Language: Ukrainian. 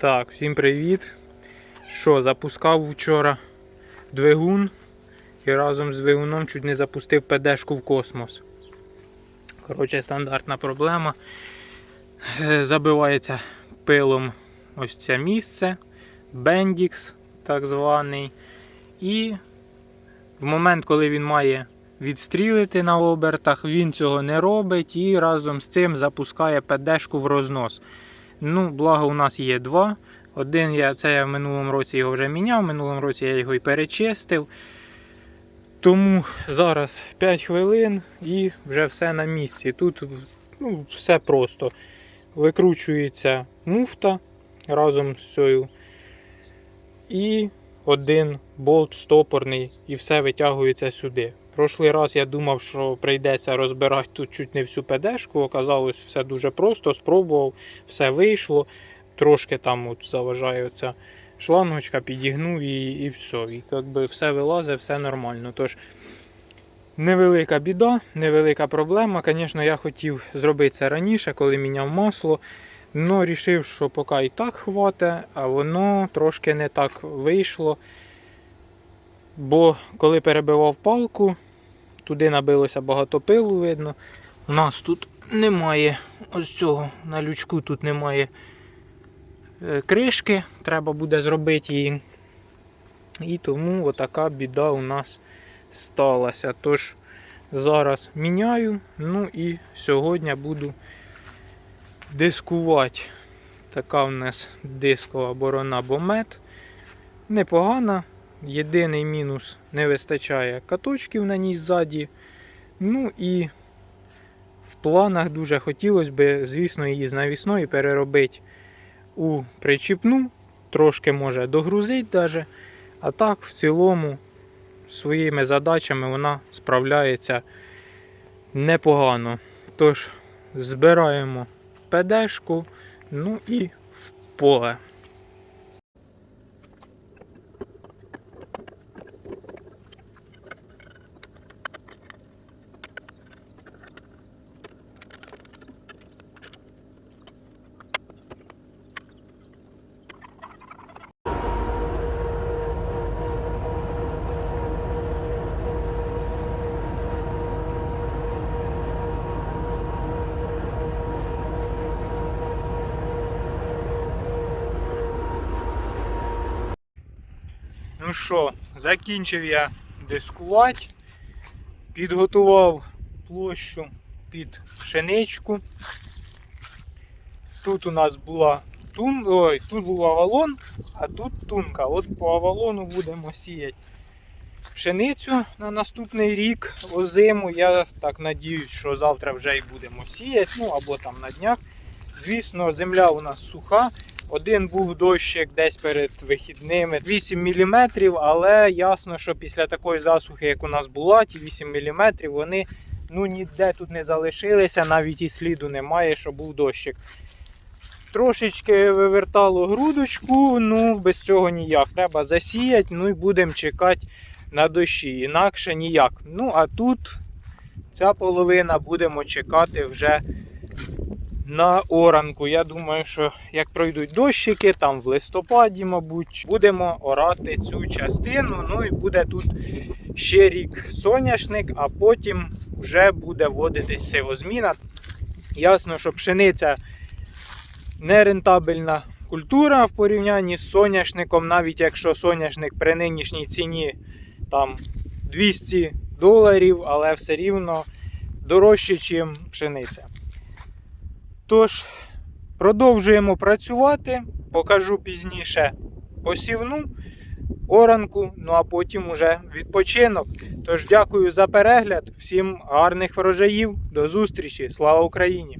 Так, всім привіт. Що, запускав вчора двигун і разом з двигуном чуть не запустив ПДшку в космос. Коротше, стандартна проблема. Е, Забивається пилом ось це місце, бендікс так званий. І в момент, коли він має відстрілити на обертах, він цього не робить і разом з цим запускає ПДшку в рознос. Ну, благо, у нас є два. Один я це я в минулому році його вже міняв, в минулому році я його і перечистив. Тому зараз 5 хвилин і вже все на місці. Тут ну, все просто. Викручується муфта разом з цією. І один болт стопорний, і все витягується сюди. Прошлий раз я думав, що прийдеться розбирати тут чуть не всю ПДшку. Оказалось, все дуже просто. Спробував, все вийшло. Трошки там от заважає оця шлангочка, підігнув і, і все. І якби все вилазить, все нормально. Тож невелика біда, невелика проблема. Звісно, я хотів зробити це раніше, коли міняв масло. Но вирішив, що поки і так хватить, а воно трошки не так вийшло. Бо коли перебивав палку, туди набилося багато пилу, видно. У нас тут немає ось цього на лючку, тут немає е, кришки, треба буде зробити її. І тому отака біда у нас сталася. Тож зараз міняю. Ну і сьогодні буду дискувати. Така в нас дискова борона бомет. Непогана. Єдиний мінус не вистачає каточків на ній ззаді. Ну і в планах дуже хотілося б, звісно, її з навісною переробити у причіпну. Трошки може догрузити даже. А так, в цілому, своїми задачами вона справляється непогано. Тож, збираємо ПДшку, ну і в поле. Ну що, закінчив я дискувати, підготував площу під пшеничку. Тут у нас була тун... Ой, тут був авалон, а тут тунка. От по авалону будемо сіяти пшеницю на наступний рік озиму. Я так надіюсь, що завтра вже й будемо сіяти, ну або там на днях. Звісно, земля у нас суха. Один був дощик десь перед вихідними 8 мм, але ясно, що після такої засухи, як у нас була, ті 8 мм, вони ну, ніде тут не залишилися, навіть і сліду немає, що був дощик. Трошечки вивертало грудочку, ну без цього ніяк. Треба засіяти, ну і будемо чекати на дощі. Інакше ніяк. Ну, а тут ця половина будемо чекати вже на оранку. Я думаю, що як пройдуть дощики, там в листопаді, мабуть, будемо орати цю частину. Ну і буде тут ще рік соняшник, а потім вже буде вводитись сивозміна. Ясно, що пшениця нерентабельна культура в порівнянні з соняшником, навіть якщо соняшник при нинішній ціні там 200 доларів, але все рівно дорожче, ніж пшениця. Тож, продовжуємо працювати, покажу пізніше посівну оранку, ну а потім уже відпочинок. Тож, дякую за перегляд, всім гарних врожаїв, до зустрічі, слава Україні!